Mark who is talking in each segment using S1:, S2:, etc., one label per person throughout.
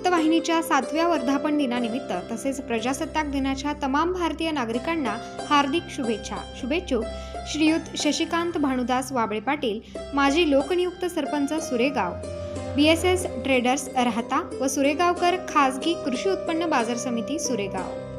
S1: वृत्तवाहिनीच्या सातव्या वर्धापन दिनानिमित्त तसेच प्रजासत्ताक दिनाच्या तमाम भारतीय नागरिकांना हार्दिक शुभेच्छा. शुभेच्छुक श्रीयुत शशिकांत भानुदास वाबळे पाटील. माजी लोकनियुक्त sarpanch Suregaon. B S S traders Rahata व सुरेगावकर खाजगी कृषी उत्पन्न बाजार समिती सुरेगाव.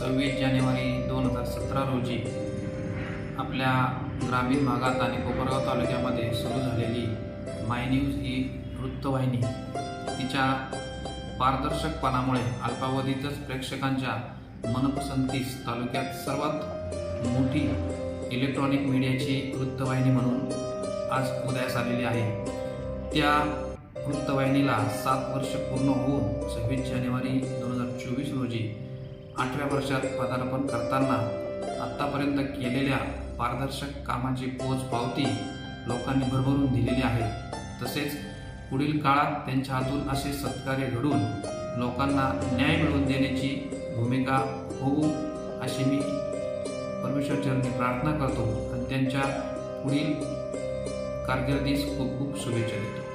S2: सव्वीस जानेवारी दोन हजार सतरा रोजी आपल्या ग्रामीण भागात आणि कोपरगाव तालुक्यामध्ये सुरू झालेली माय न्यूज ही वृत्तवाहिनी. तिच्या पारदर्शकपणामुळे अल्पावधीतच प्रेक्षकांच्या मनपसंतीस तालुक्यात सर्वात मोठी इलेक्ट्रॉनिक मीडियाची वृत्तवाहिनी म्हणून आज उदयास आलेली आहे. त्या वृत्तवाहिनीला सात वर्ष पूर्ण होऊन सव्वीस जानेवारी दोन हजार चोवीस रोजी आठव्या वर्षात पदार्पण करताना आत्तापर्यंत केलेल्या पारदर्शक कामाची पोच पावती लोकांनी भरभरून दिलेली आहे. तसेच पुढील काळात त्यांच्या हातून असे सत्कार्य घडून लोकांना न्याय मिळवून देण्याची भूमिका होऊ अशी मी परमेश्वरचरणी प्रार्थना करतो. आणि त्यांच्या पुढील कारकिर्दीस खूप खूप शुभेच्छा देतो.